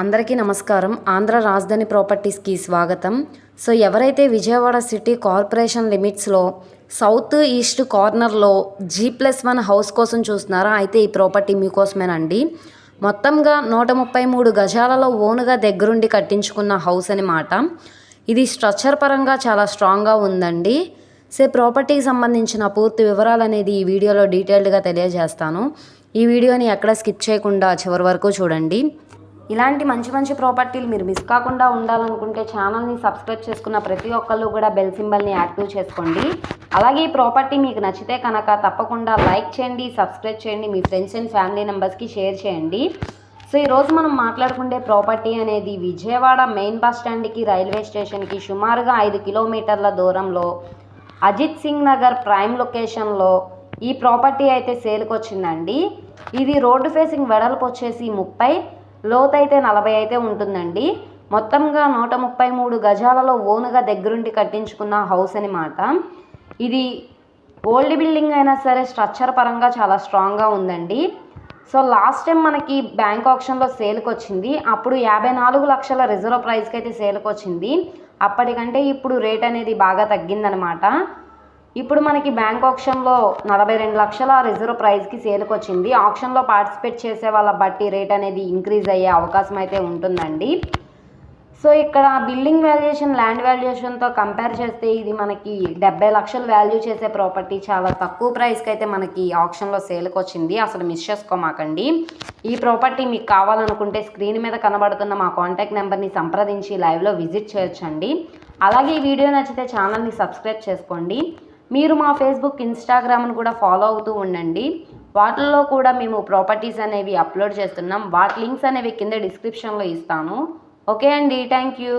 అందరికీ నమస్కారం. ఆంధ్ర రాజధాని ప్రాపర్టీస్కి స్వాగతం. సో ఎవరైతే విజయవాడ సిటీ కార్పొరేషన్ లిమిట్స్లో సౌత్ ఈస్ట్ కార్నర్లో జీ ప్లస్ వన్ హౌస్ కోసం చూస్తున్నారా అయితే ఈ ప్రాపర్టీ మీకోసమేనండి. మొత్తంగా నూట ముప్పై మూడు గజాలలో ఓనుగా దగ్గరుండి కట్టించుకున్న హౌస్ అనమాట ఇది స్ట్రక్చర్ పరంగా చాలా స్ట్రాంగ్గా ఉందండి. సో ప్రాపర్టీకి సంబంధించిన పూర్తి వివరాలు అనేది ఈ వీడియోలో డీటెయిల్డ్గా తెలియజేస్తాను. ఈ వీడియోని ఎక్కడ స్కిప్ చేయకుండా చివరి వరకు చూడండి. ఇలాంటి మంచి మంచి ప్రాపర్టీలు మీరు మిస్ కాకుండా ఉండాలనుకుంటే ఛానల్ని సబ్స్క్రైబ్ చేసుకున్న ప్రతి ఒక్కళ్ళు కూడా బెల్ సింబల్ని యాక్టివ్ చేసుకోండి. అలాగే ఈ ప్రాపర్టీ మీకు నచ్చితే కనుక తప్పకుండా లైక్ చేయండి సబ్స్క్రైబ్ చేయండి మీ ఫ్రెండ్స్ అండ్ ఫ్యామిలీ మెంబర్స్కి షేర్ చేయండి. సో ఈరోజు మనం మాట్లాడుకునే ప్రాపర్టీ అనేది విజయవాడ మెయిన్ బస్ స్టాండ్కి రైల్వే స్టేషన్కి సుమారుగా ఐదు కిలోమీటర్ల దూరంలో అజిత్ సింగ్ నగర్ ప్రైమ్ లొకేషన్లో ఈ ప్రాపర్టీ అయితే సేల్కి వచ్చిందండి ఇది రోడ్డు ఫేసింగ్ వెడల్పు వచ్చేసి ముప్పై లోతు అయితే నలభై అయితే ఉంటుందండి. మొత్తంగా నూట ముప్పై మూడు గజాలలో ఓనుగా దగ్గరుండి కట్టించుకున్న హౌస్ అనమాట ఇది ఓల్డ్ బిల్డింగ్ అయినా సరే స్ట్రక్చర్ పరంగా చాలా స్ట్రాంగ్గా ఉందండి. సో లాస్ట్ టైం మనకి బ్యాంక్ ఆప్షన్లో సేల్కి వచ్చింది అప్పుడు యాభై నాలుగు లక్షల రిజర్వ్ ప్రైస్కి అయితే సేల్కి వచ్చింది అప్పటికంటే ఇప్పుడు రేట్ అనేది బాగా తగ్గిందనమాట ఇప్పుడు మనకి బ్యాంక్ ఆప్షన్లో నలభై రెండు లక్షల రిజర్వ్ ప్రైస్కి సేల్కి వచ్చింది ఆప్షన్లో పార్టిసిపేట్ చేసే వాళ్ళ బట్టి రేట్ అనేది ఇంక్రీజ్ అయ్యే అవకాశం అయితే ఉంటుందండి. సో ఇక్కడ బిల్డింగ్ వాల్యుయేషన్ ల్యాండ్ వాల్యుయేషన్తో కంపేర్ చేస్తే ఇది మనకి డెబ్బై లక్షలు వాల్యూ చేసే ప్రాపర్టీ చాలా తక్కువ ప్రైస్కి అయితే మనకి ఆప్షన్లో సేల్కి వచ్చింది అసలు మిస్ చేసుకోమాకండి. ఈ ప్రాపర్టీ మీకు కావాలనుకుంటే స్క్రీన్ మీద కనబడుతున్న మా కాంటాక్ట్ నెంబర్ని సంప్రదించి లైవ్లో విజిట్ చేయొచ్చండి. అలాగే ఈ వీడియో నచ్చితే ఛానల్ని సబ్స్క్రైబ్ చేసుకోండి. మీరు మా ఫేస్బుక్ ఇన్స్టాగ్రామ్ను కూడా ఫాలో అవుతూ ఉండండి. వాటిల్లో కూడా మేము ప్రాపర్టీస్ అనేవి అప్లోడ్ చేస్తున్నాం. వాటి లింక్స్ అనేవి కింద డిస్క్రిప్షన్లో ఇస్తాను. ఓకే అండి థ్యాంక్ యూ